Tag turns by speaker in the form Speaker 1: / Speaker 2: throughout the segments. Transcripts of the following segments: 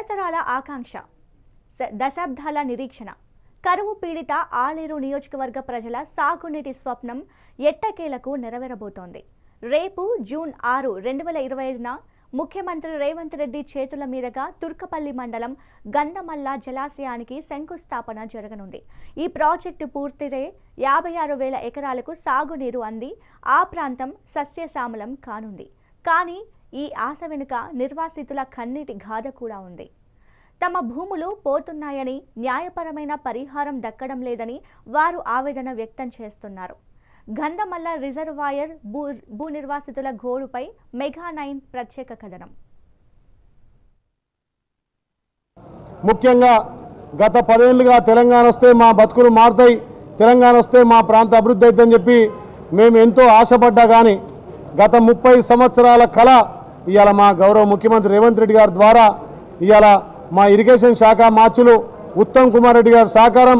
Speaker 1: తరతరాల ఆకాంక్ష. దశాబ్దాల నిరీక్షణ. కరువు పీడిత ఆలేరు నియోజకవర్గ ప్రజల సాగునీటి స్వప్నం ఎట్టకేలకు నెరవేరబోతోంది. రేపు జూన్ ఆరు రెండు వేల ఇరవై ఐదున ముఖ్యమంత్రి రేవంత్ రెడ్డి చేతుల మీదుగా తుర్కపల్లి మండలం గంధమల్ల జలాశయానికి శంకుస్థాపన జరగనుంది. ఈ ప్రాజెక్టు పూర్తిరే యాభై ఆరు వేల ఎకరాలకు సాగునీరు అంది. ఆ ప్రాంతం సస్యశ్యామలం కానుంది. కానీ ఈ ఆశ వెనుక నిర్వాసితుల కన్నీటి గాథ కూడా ఉంది. తమ భూములు పోతున్నాయని న్యాయపరమైన పరిహారం దక్కడం లేదని వారు ఆవేదన వ్యక్తం చేస్తున్నారు. గంధమల్ల రిజర్వాయర్ భూ భూ నిర్వాసితుల గోడుపై మెగా నైన్ ప్రత్యేక కథనం.
Speaker 2: ముఖ్యంగా గత పదేళ్ళుగా తెలంగాణ వస్తే మా బతుకులు మారుతాయి తెలంగాణ వస్తే మా ప్రాంత అభివృద్ధి అవుతుందని చెప్పి మేము ఎంతో ఆశపడ్డా కానీ గత ముప్పై సంవత్సరాల కళ ఇవాళ మా గౌరవ ముఖ్యమంత్రి రేవంత్ రెడ్డి గారి ద్వారా ఇవాళ మా ఇరిగేషన్ శాఖ మార్చులు ఉత్తమ్ కుమార్ రెడ్డి గారి సహకారం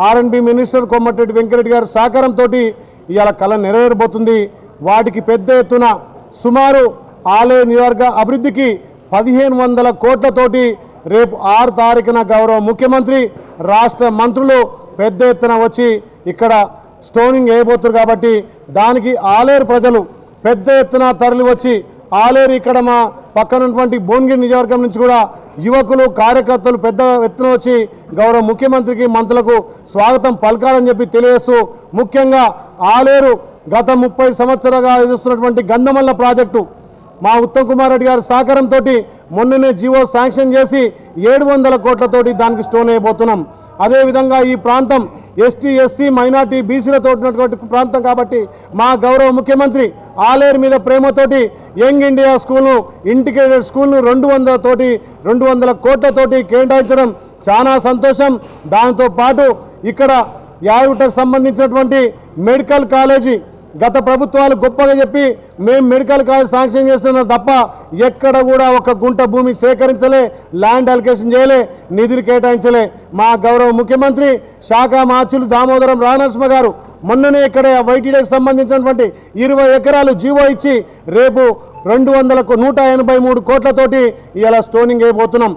Speaker 2: ఆర్ఎన్బి మినిస్టర్ కొమ్మటిరెడ్డి వెంకరెడ్డి గారి సహకారంతో ఇవాళ కళ నెరవేరబోతుంది. వాటికి పెద్ద ఎత్తున సుమారు ఆలయ నియోజక అభివృద్ధికి పదిహేను వందల కోట్లతోటి రేపు ఆరు తారీఖున గౌరవ ముఖ్యమంత్రి రాష్ట్ర మంత్రులు పెద్ద ఎత్తున వచ్చి ఇక్కడ స్టోనింగ్ వేయబోతున్నారు కాబట్టి దానికి ఆలేరు ప్రజలు పెద్ద ఎత్తున తరలి వచ్చి ఆలేరు ఇక్కడ మా పక్కనటువంటి భువనగిరి నియోజకవర్గం నుంచి కూడా యువకులు కార్యకర్తలు పెద్ద ఎత్తున వచ్చి గౌరవ ముఖ్యమంత్రికి మంత్రులకు స్వాగతం పలకాలని చెప్పి తెలియజేస్తూ ముఖ్యంగా ఆలేరు గత ముప్పై సంవత్సరాలుగా ఎదుస్తున్నటువంటి గంధమల్ల ప్రాజెక్టు మా ఉత్తమ్ కుమార్ రెడ్డి గారి సహకారంతో మొన్ననే జీవో శాంక్షన్ చేసి ఏడు వందల కోట్లతోటి దానికి స్టోన్ అయిపోతున్నాం. అదేవిధంగా ఈ ప్రాంతం ఎస్టీ ఎస్సీ మైనార్టీ బీసీలతో ఉన్నటువంటి ప్రాంతం కాబట్టి మా గౌరవ ముఖ్యమంత్రి ఆలేరు మీద ప్రేమతోటి యంగ్ ఇండియా స్కూల్ను ఇంటిగ్రేటెడ్ స్కూల్ను రెండు వందల తోటి రెండు వందల కోట్లతోటి కేటాయించడం చాలా సంతోషం. దాంతోపాటు ఇక్కడ యాయుటకు సంబంధించినటువంటి మెడికల్ కాలేజీ గత ప్రభుత్వాలు గొప్పగా చెప్పి మేము మెడికల్ కాలేజ్ శాంక్షన్ చేస్తున్నాం తప్ప ఎక్కడ కూడా ఒక గుంట భూమి సేకరించలే ల్యాండ్ అలికేషన్ చేయలే నిధులు కేటాయించలే. మా గౌరవ ముఖ్యమంత్రి శాఖ మార్చులు దామోదరం రానరసింహ గారు మొన్ననే ఇక్కడ వైటీడీకి సంబంధించినటువంటి ఇరవై ఎకరాలు జీవో ఇచ్చి రేపు రెండు వందలకు నూట ఎనభై మూడు కోట్లతోటి ఇలా స్టోనింగ్ అయిపోతున్నాం.